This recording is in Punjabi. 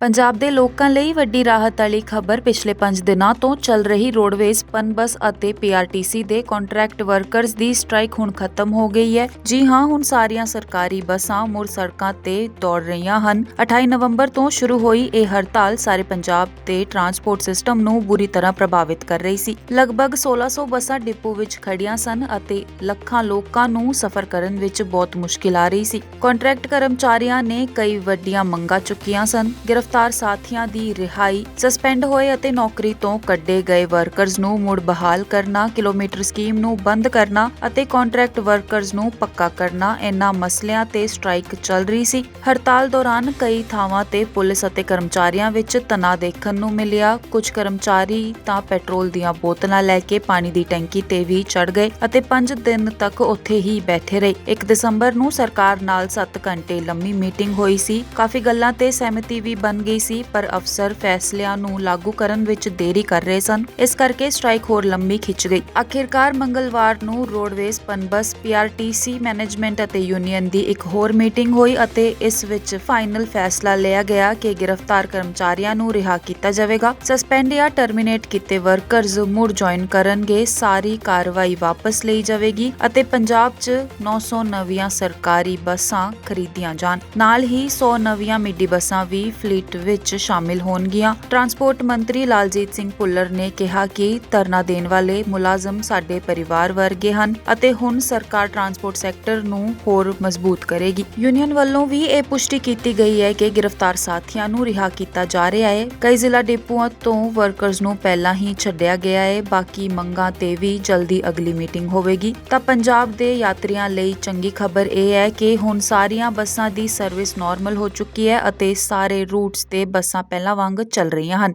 ਪੰਜਾਬ ਦੇ ਲੋਕਾਂ ਲਈ ਵੱਡੀ ਰਾਹਤ ਵਾਲੀ ਖਬਰ ਪਿਛਲੇ 5 ਦਿਨਾਂ ਤੋਂ ਚੱਲ ਰਹੀ ਰੋਡਵੇਜ਼, ਪਨਬਸ ਅਤੇ ਪੀਆਰਟੀਸੀ ਦੇ ਕੰਟਰੈਕਟ ਵਰਕਰਜ਼ ਦੀ ਸਟ੍ਰਾਈਕ ਹੁਣ ਖਤਮ ਹੋ ਗਈ ਹੈ। ਜੀ ਹਾਂ, ਹੁਣ ਸਾਰੀਆਂ ਸਰਕਾਰੀ ਬੱਸਾਂ ਮੁੜ ਸੜਕਾਂ ਤੇ ਦੌੜ ਰਹੀਆਂ ਹਨ। 28 ਨਵੰਬਰ ਤੋਂ ਸ਼ੁਰੂ ਹੋਈ ਇਹ ਹੜਤਾਲ ਸਾਰੇ ਪੰਜਾਬ ਦੇ ਟਰਾਂਸਪੋਰਟ ਸਿਸਟਮ ਨੂੰ ਬੁਰੀ ਤਰ੍ਹਾਂ ਪ੍ਰਭਾਵਿਤ ਕਰ ਰਹੀ ਸੀ। ਲਗਭਗ 1600 ਬੱਸਾਂ ਡਿਪੂ ਵਿੱਚ ਖੜੀਆਂ ਸਨ ਅਤੇ ਲੱਖਾਂ ਲੋਕਾਂ ਨੂੰ ਸਫ਼ਰ ਕਰਨ ਵਿੱਚ ਬਹੁਤ ਮੁਸ਼ਕਿਲ ਆ ਰਹੀ ਸੀ। ਕੰਟਰੈਕਟ ਕਰਮਚਾਰੀਆਂ ਨੇ ਕਈ ਵੱਡੀਆਂ ਮੰਗਾਂ ਚੁੱਕੀਆਂ ਸਨ। ਗ੍ਰਿਫਤਾਰ ਸਾਥੀਆਂ ਦੀ ਰਿਹਾਈ ਸਸਪੈਂਡ ਹੋਏ ਅਤੇ ਨੌਕਰੀ ਤੋਂ ਕੱਢੇ ਗਏ ਵਰਕਰਜ਼ ਨੂੰ ਮੁੜ ਬਹਾਲ ਕਰਨਾ, ਕਿਲੋਮੀਟਰ ਸਕੀਮ ਨੂੰ ਬੰਦ ਕਰਨਾ ਅਤੇ ਕੰਟਰੈਕਟ ਵਰਕਰਜ਼ ਨੂੰ ਪੱਕਾ ਕਰਨਾ ਇਹਨਾਂ ਮਸਲਿਆਂ ਤੇ ਸਟ੍ਰਾਈਕ ਚੱਲ ਰਹੀ ਸੀ। ਹੜਤਾਲ ਦੌਰਾਨ ਕਈ ਥਾਵਾਂ ਤੇ ਪੁਲਿਸ ਅਤੇ ਕਰਮਚਾਰੀਆਂ ਵਿੱਚ ਤਣਾਅ ਦੇਖਣ ਨੂੰ ਮਿਲਿਆ। ਕੁਝ ਕਰਮਚਾਰੀ ਤਾਂ ਪੈਟਰੋਲ ਦੀਆਂ ਬੋਤਲਾਂ ਲੈ ਕੇ ਪਾਣੀ ਦੀ ਟੈਂਕੀ ਤੇ ਵੀ ਚੜ ਗਏ ਅਤੇ 5 ਦਿਨ ਤੱਕ ਉੱਥੇ ਹੀ ਬੈਠੇ ਰਹੇ। 1 ਦਸੰਬਰ ਨੂੰ ਸਰਕਾਰ ਨਾਲ 7 ਘੰਟੇ ਲੰਮੀ ਮੀਟਿੰਗ ਹੋਈ ਸੀ। ਕਾਫੀ ਗੱਲਾਂ ਤੇ ਸਹਿਮਤੀ ਵੀ ਬਣ ਗਈ ਸੀ, ਪਰ ਅਫਸਰ ਫੈਸਲਿਆਂ ਨੂੰ ਲਾਗੂ ਕਰਨ ਵਿੱਚ ਦੇਰੀ ਕਰ ਰਹੇ ਸਨ। ਇਸ ਕਰਕੇ ਸਟ੍ਰਾਈਕ ਹੋਰ ਲੰਮੀ ਖਿੱਚ ਗਈ। ਆਖਿਰਕਾਰ ਮੰਗਲਵਾਰ ਨੂੰ ਰੋਡਵੇਜ਼, ਪਨਬਸ ਪੀਆਰਟੀਸੀ ਮੈਨੇਜਮੈਂਟ ਅਤੇ ਯੂਨੀਅਨ ਦੀ ਇੱਕ ਹੋਰ ਮੀਟਿੰਗ ਹੋਈ ਅਤੇ ਇਸ ਵਿੱਚ ਫਾਈਨਲ ਫੈਸਲਾ ਲਿਆ ਗਿਆ ਕਿ ਗ੍ਰਿਫਤਾਰ ਕਰਮਚਾਰੀਆਂ ਨੂੰ ਰਿਹਾ ਕੀਤਾ ਜਾਵੇਗਾ। ਸਸਪੈਂਡ ਜਾਂ ਟਰਮੀਨੇਟ ਕੀਤੇ ਵਰਕਰਜ਼ ਮੁੜ ਜੁਆਇਨ ਕਰਨਗੇ। ਸਾਰੀ ਕਾਰਵਾਈ ਵਾਪਸ ਲਈ ਜਾਵੇਗੀ ਅਤੇ ਪੰਜਾਬ 'ਚ 900 ਨਵੀਆਂ ਸਰਕਾਰੀ ਬੱਸਾਂ ਖਰੀਦੀਆਂ ਜਾਣ। ਨਾਲ ਹੀ 100 ਨਵੀਆਂ ਮਿੱਡੀ ਬੱਸਾਂ ਵੀ ਫਲੀਟ ਵਿੱਚ ਸ਼ਾਮਿਲ ਹੋਣਗੀਆਂ। ਟਰਾਂਸਪੋਰਟ ਮੰਤਰੀ ਲਾਲਜੀਤ ਸਿੰਘ ਭੁੱਲਰ ਨੇ ਕਿਹਾ ਕਿ ਧਰਨਾ ਦੇਣ ਵਾਲੇ ਮੁਲਾਜ਼ਮ ਸਾਡੇ ਪਰਿਵਾਰ ਵਰਗੇ ਹਨ ਅਤੇ ਹੁਣ ਸਰਕਾਰ ਟਰਾਂਸਪੋਰਟ ਸੈਕਟਰ ਨੂੰ ਹੋਰ ਮਜ਼ਬੂਤ ਕਰੇਗੀ। ਯੂਨੀਅਨ ਵੱਲੋਂ ਵੀ ਇਹ ਪੁਸ਼ਟੀ ਕੀਤੀ ਗਈ ਹੈ ਕਿ ਗ੍ਰਿਫਤਾਰ ਸਾਥੀਆਂ ਨੂੰ ਰਿਹਾ ਕੀਤਾ ਜਾ ਰਿਹਾ ਹੈ। ਕਈ ਜ਼ਿਲ੍ਹਾ ਡਿਪੂਆਂ ਤੋਂ ਵਰਕਰਜ਼ ਨੂੰ ਪਹਿਲਾਂ ਹੀ ਛੱਡਿਆ ਗਿਆ ਹੈ। ਬਾਕੀ ਮੰਗਾਂ ਤੇ ਵੀ ਜਲਦੀ ਅਗਲੀ ਮੀਟਿੰਗ ਹੋਵੇਗੀ। ਤਾਂ ਪੰਜਾਬ ਦੇ ਯਾਤਰੀਆਂ ਲਈ ਚੰਗੀ ਖਬਰ ਇਹ ਹੈ ਕਿ ਹੁਣ ਸਾਰੀਆਂ ਬੱਸਾਂ ਦੀ ਸਰਵਿਸ ਨਾਰਮਲ ਹੋ ਚੁੱਕੀ ਹੈ ਅਤੇ ਸਾਰੇ ਰੂਟਸ ਤੇ ਬੱਸਾਂ ਪਹਿਲਾਂ ਵਾਂਗ ਚੱਲ ਰਹੀਆਂ ਹਨ।